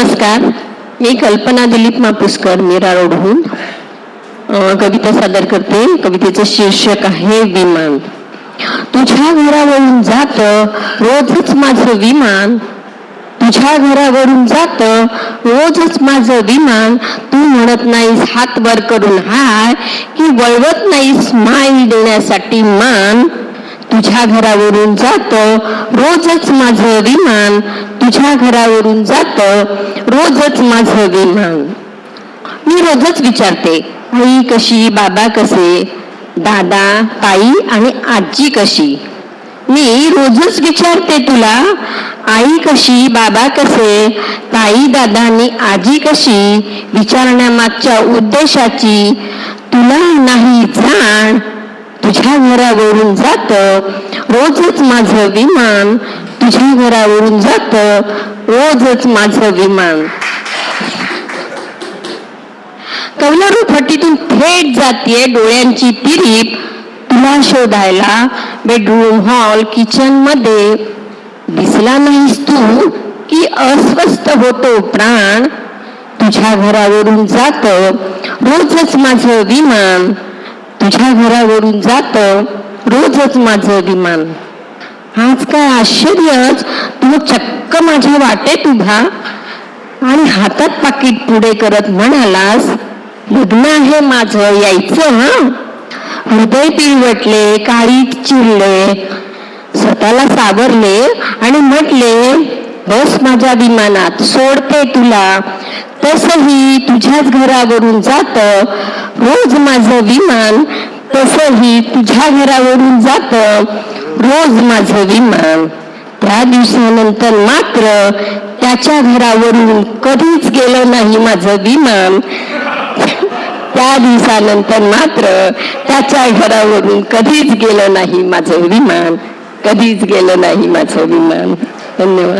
नमस्कार. मी कल्पना दिलीप मापुसकर मीरा रोडहून. कविता सादर करते. कवितेचं शीर्षक आहे विमान. तुझ्या घरावरून जात रोजच माझं विमान. तुझ्या घरावरून जात रोजच माझं विमान. तू म्हणत नाहीस हात वर करून हाय की वळवत नाहीस माई देण्यासाठी मान. तुझ्या घरावरून जात रोजच माझं विमान. तुझ्या घरावरून जात रोजच माझं विमान. मी रोजच विचारते आई कशी बाबा कसे दादा ताई आणि आजी कशी? मी रोजच विचारते तुला आई कशी बाबा कसे ताई दादा आणि आजी कशी? विचारण्यामागच्या उद्देशाची तुला नाही जाण. तुझ्या घरावरून जात. रोजच माझं विमान तुझ्या घरावरून जात. रोजच माझं विमान. कौलारू फटीतून थेट जातीये डोळ्यांची तिरीप तुला शोधायला बेडरूम हॉल किचनमध्ये. दिसला नाहीस तू की अस्वस्थ होतो प्राण? तुझ्या घरावरून जात. रोजच माझं विमान. तुझ्या घरावरून जात रोजच माझं विमान. आज काय आश्चर्यच तू चक्क माझ्या वाटेत उभा आणि हातात पाकिट पुढे करत म्हणालास लग्न आहे माझं यायचं हा? हृदय पिळवटले काळी चिरले स्वतःला सावरले आणि म्हटले बस माझ्या विमानात सोडते तुला. तसही तुझ्याच घरावरून जात. रोज माझं विमान तसही तुझ्या घरावरून जात. रोज माझं विमान. त्या दिवसानंतर मात्र त्याच्या घरावरून कधीच गेलं नाही माझं विमान. त्या दिवसानंतर मात्र त्याच्या घरावरून कधीच गेलं नाही माझं विमान. कधीच गेलं नाही माझं विमान. धन्यवाद.